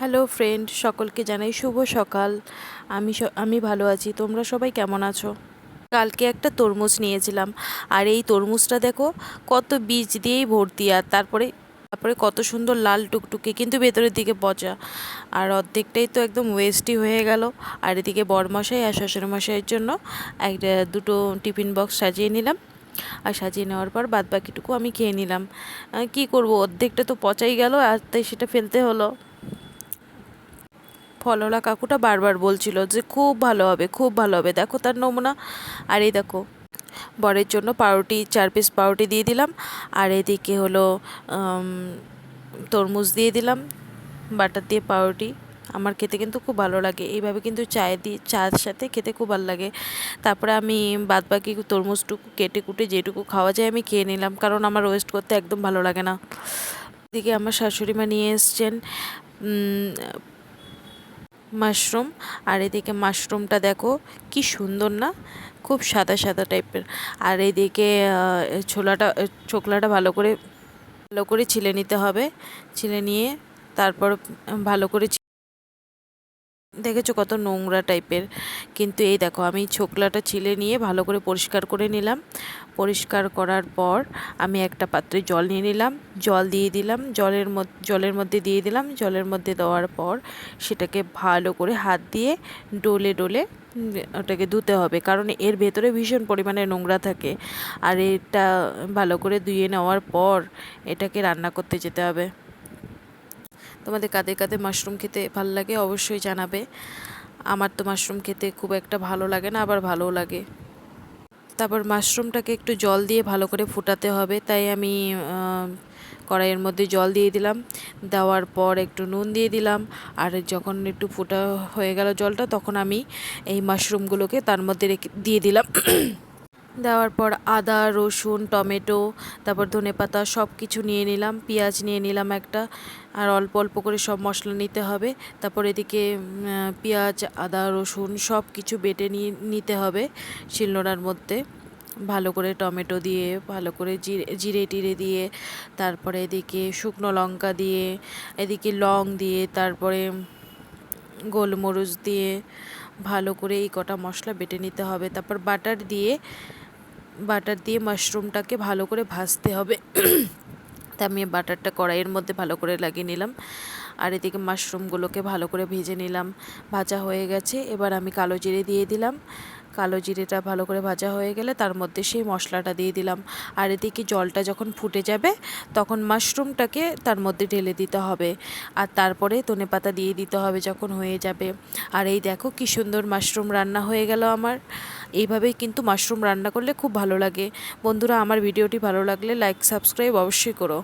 Hello friend সকলকে জানাই শুভ সকাল। আমি আমি ভালো আছি। তোমরা সবাই কেমন আছো? কালকে একটা তরমুজ নিয়েছিলাম। আর এই তরমুজটা দেখো, কত বীজ দিয়েই ভর্তি। আর তারপরে তারপরে কত সুন্দর লাল টুকটুকে, কিন্তু ভেতরের দিকে পচা। আর অর্ধেকটাই তো একদম ওয়েস্টই হয়ে গেল। আর এদিকে বরমশাই আর শ্বশুরমশাইয়ের জন্য একটা দুটো টিফিন বক্স সাজিয়ে নিলাম। আর সাজিয়ে নেওয়ার পর বাদ বাকিটুকু আমি খেয়ে নিলাম। কি করব? অর্ধেকটা তো পচাই গেল, আর তাই সেটা ফেলতে হলো। ফলওয়ালা কাকুটা বারবার বলছিল যে খুব ভালো হবে, খুব ভালো হবে। দেখো তার নমুনা। আর এই দেখো, বরের জন্য পাউরুটি, চার পিস পাউরুটি দিয়ে দিলাম। আর এদিকে হলো তরমুজ দিয়ে দিলাম, বাটার দিয়ে পাউরুটি। আমার খেতে কিন্তু খুব ভালো লাগে। এইভাবে কিন্তু চায়ে দিয়ে চায়ের সাথে খেতে খুব ভালো লাগে। তারপরে আমি বাদ বাকি তরমুজটুকু কেটে কুটে যেটুকু খাওয়া যায় আমি খেয়ে নিলাম, কারণ আমার ওয়েস্ট করতে একদম ভালো লাগে না। এদিকে আমার শাশুড়ি মা নিয়ে এসছেন মাশরুম। আর এদিকে মাশরুমটা দেখো, কি সুন্দর না? খুব সাদা সাদা টাইপের। আর এদিকে ছোলাটা ছোকলাটা ভালো করে ভালো করে ছিলে নিতে হবে। ছিলে নিয়ে তারপর ভালো করে দেখেছ কত নোংরা টাইপের। কিন্তু এই দেখো, আমি ছোকলাটা ছিলে নিয়ে ভালো করে পরিষ্কার করে নিলাম। পরিষ্কার করার পর আমি একটা পাত্রে জল নিয়ে নিলাম। জল দিয়ে দিলাম, জলের জলের মধ্যে দিয়ে দিলাম। জলের মধ্যে দেওয়ার পর সেটাকে ভালো করে হাত দিয়ে ডলে ডলে ওটাকে ধুতে হবে। কারণ এর ভেতরে ভীষণ পরিমাণে নোংরা থাকে। আর এটা ভালো করে ধুয়ে নেওয়ার পর এটাকে রান্না করতে যেতে হবে। তোমাদের কাদের কাদের মাশরুম খেতে ভালো লাগে, অবশ্যই জানাবে। আমার তো মাশরুম খেতে খুব একটা ভালো লাগে না, আবার ভালোও লাগে। তারপর মাশরুমটাকে একটু জল দিয়ে ভালো করে ফুটাতে হবে, তাই আমি কড়াইয়ের মধ্যে জল দিয়ে দিলাম। দেওয়ার পর একটু নুন দিয়ে দিলাম, আর যখন একটু ফুটা হয়ে গেল জলটা, তখন আমি এই মাশরুমগুলোকে তার মধ্যে দিয়ে দিলাম। দেওয়ার পর আদা, রসুন, টমেটো, তারপর ধনেপাতা সব কিছু নিয়ে নিলাম, পেঁয়াজ নিয়ে নিলাম একটা, আর অল্প অল্প করে সব মশলা নিতে হবে। তারপর এদিকে পেঁয়াজ, আদা, রসুন সব কিছু বেটে নিয়ে নিতে হবে শিলনোড়ার মধ্যে। ভালো করে টমেটো দিয়ে, ভালো করে জিরে জিরে টিরে দিয়ে, তারপরে এদিকে শুকনো লঙ্কা দিয়ে, এদিকে লং দিয়ে, তারপরে গোলমরিচ দিয়ে ভালো করে এই কটা মশলা বেটে নিতে হবে। তারপর বাটার দিয়ে বাটার দিয়ে মাশরুমটাকে ভালো করে ভাজতে হবে। তা আমি বাটারটা কড়াইয়ের মধ্যে ভালো করে লাগিয়ে নিলাম। আর এদিকে মাশরুমগুলোকে ভালো করে ভেজে নিলাম। ভাজা হয়ে গেছে। এবার আমি কালো জিরে দিয়ে দিলাম। কালো জিরেটা ভালো করে ভাজা হয়ে গেলে তার মধ্যে সেই মশলাটা দিয়ে দিলাম। আর এদিকে জলটা যখন ফুটে যাবে, তখন মাশরুমটাকে তার মধ্যে ঢেলে দিতে হবে। আর তারপরে ধনেপাতা দিয়ে দিতে হবে যখন হয়ে যাবে। আর এই দেখো কি সুন্দর মাশরুম রান্না হয়ে গেল আমার। এইভাবেই কিন্তু মাশরুম রান্না করলে খুব ভালো লাগে। বন্ধুরা, আমার ভিডিওটি ভালো লাগলে লাইক, সাবস্ক্রাইব অবশ্যই করো।